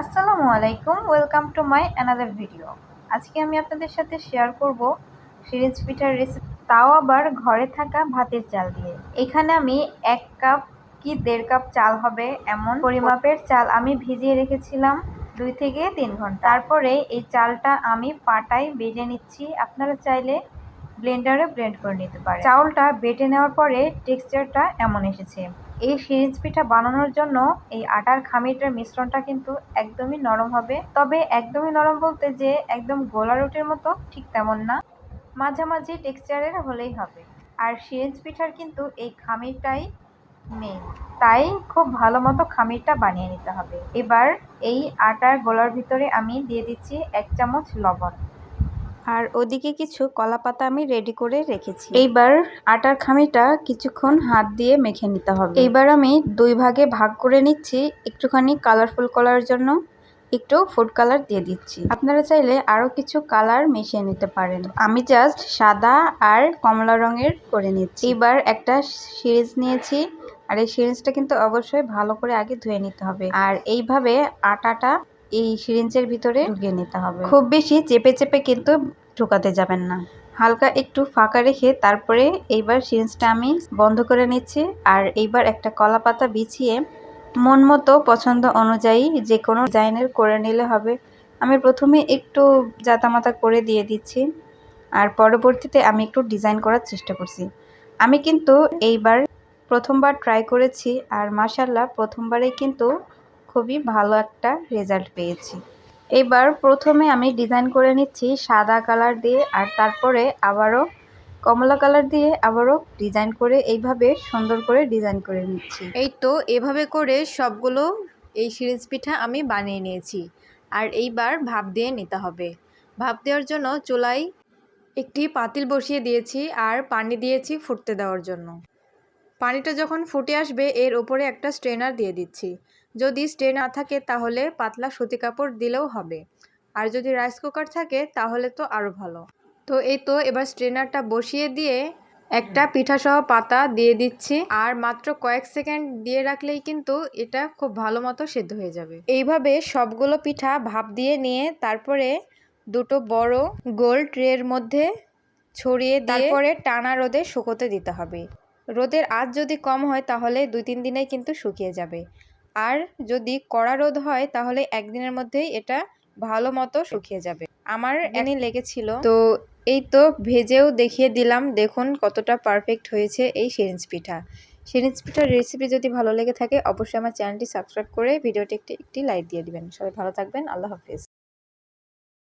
আসসালামু আলাইকুম welcome to my another video আজকে আমি আপনাদের সাথে শেয়ার করব সিরিজ পিঠার রেসিপি তাও আবার ঘরে থাকা ভাতের চাল দিয়ে। এখানে আমি এক কাপ কি দেড় কাপ চাল হবে এমন পরিমাপের চাল আমি ভিজিয়ে রেখেছিলাম দুই থেকে তিন ঘণ্টা। তারপরে এই চালটা আমি পাটায় বেজে নিচ্ছি। আপনারা চাইলে ব্লেন্ডারে ব্লেন্ড করে নিতে পারে। চাউলটা বেটে নেওয়ার পরে টেক্সচারটা এমন এসেছে। এই সিরিজ পিঠা বানানোর জন্য এই আটার খামিরটার মিশ্রণটা কিন্তু একদমই নরম হবে। তবে একদমই নরম বলতে যে একদম গোলা রুটির মতো ঠিক তেমন না। মাঝামাঝি টেক্সচারের হলেই হবে। আর সিরিজ পিঠার কিন্তু এই খামিরটাই মেন তাই খুব ভালো মতো খামিরটা বানিয়ে নিতে হবে। এবার এই আটার গোলার ভিতরে আমি দিয়ে দিচ্ছি এক চামচ লবণ। আর ওদিকে কিছু কলা পাতা আমি রেডি করে রেখেছি। এইবার আটার খামিটা কিছুক্ষণ হাত দিয়ে মেখে নিতে হবে। এইবার আমি দুই ভাগে ভাগ করে নিচ্ছি একটুখানি কালারফুল করার জন্য একটু ফুড কালার দিয়ে দিচ্ছি। আপনারা চাইলে আরও কিছু কালার মিশিয়ে নিতে পারেন। আমি জাস্ট সাদা আর কমলা রঙের করে নিচ্ছি। এবার একটা সিরিজ নিয়েছি আর এই সিরিঞ্জটা কিন্তু অবশ্যই ভালো করে আগে ধুয়ে নিতে হবে। আর এইভাবে আটাটা এই সিরিঞ্জের ভিতরে ঢুকিয়ে নিতে হবে। খুব বেশি চেপে চেপে কিন্তু ঢুকাতে যাবেন না। হালকা একটু ফাঁকা রেখে তারপরে এইবার সিরিঞ্জটা আমি বন্ধ করে নিচ্ছি আর এইবার একটা কলা পাতা বিছিয়ে মন মতো পছন্দ অনুযায়ী যে কোনো ডিজাইনের করে নিলে হবে। আমি প্রথমে একটু জাতামাতা করে দিয়ে দিচ্ছি আর পরবর্তীতে আমি একটু ডিজাইন করার চেষ্টা করছি। আমি কিন্তু এইবার প্রথমবার ট্রাই করেছি আর মাসাল্লাহ প্রথমবারেই কিন্তু খুবই ভালো একটা রেজাল্ট পেয়েছি। এইবার প্রথমে আমি ডিজাইন করে নিচ্ছি সাদা কালার দিয়ে আর তারপরে আবারও কমলা কালার দিয়ে আবারও ডিজাইন করে এইভাবে সুন্দর করে ডিজাইন করে নিচ্ছি। এই তো এভাবে করে সবগুলো এই সিরিজ পিঠা আমি বানিয়ে নিয়েছি আর এইবার ভাপ দিয়ে নিতে হবে। ভাপ দেওয়ার জন্য চুলায় একটি পাতিল বসিয়ে দিয়েছি আর পানি দিয়েছি ফুটতে দেওয়ার জন্য। পানিটা যখন ফুটে আসবে এর ওপরে একটা স্ট্রেনার দিয়ে দিচ্ছি। যদি স্ট্রেন না থাকে তাহলে পাতলা সুতি কাপড় দিলেও হবে। আর যদি রাইস কুকার থাকে তাহলে তো আরও ভালো। তো এই তো এবার স্ট্রেনারটা বসিয়ে দিয়ে একটা পিঠাসহ পাতা দিয়ে দিচ্ছি। আর মাত্র কয়েক সেকেন্ড দিয়ে রাখলেই কিন্তু এটা খুব ভালো মতো সেদ্ধ হয়ে যাবে। এইভাবে সবগুলো পিঠা ভাপ দিয়ে নিয়ে তারপরে দুটো বড় গোল ট্রের মধ্যে ছড়িয়ে তারপরে টানা রোদে শুকোতে দিতে হবে। রোদের আজ যদি কম হয় তাহলে দুই তিন দিনেই কিন্তু শুকিয়ে যাবে। আর যদি কড়া রোদ হয় তাহলে একদিনের মধ্যেই এটা ভালো মতো শুকিয়ে যাবে। আমার এনে লেগেছিল। তো এই তো ভেজেও দেখিয়ে দিলাম। দেখুন কতটা পারফেক্ট হয়েছে এই সিরিঞ্জ পিঠা। সিরিঞ্জ পিঠার রেসিপি যদি ভালো লেগে থাকে অবশ্যই আমার চ্যানেলটি সাবস্ক্রাইব করে ভিডিওটি একটি একটি লাইক দিয়ে দিবেন। সবাই ভালো থাকবেন। আল্লাহ হাফিজ।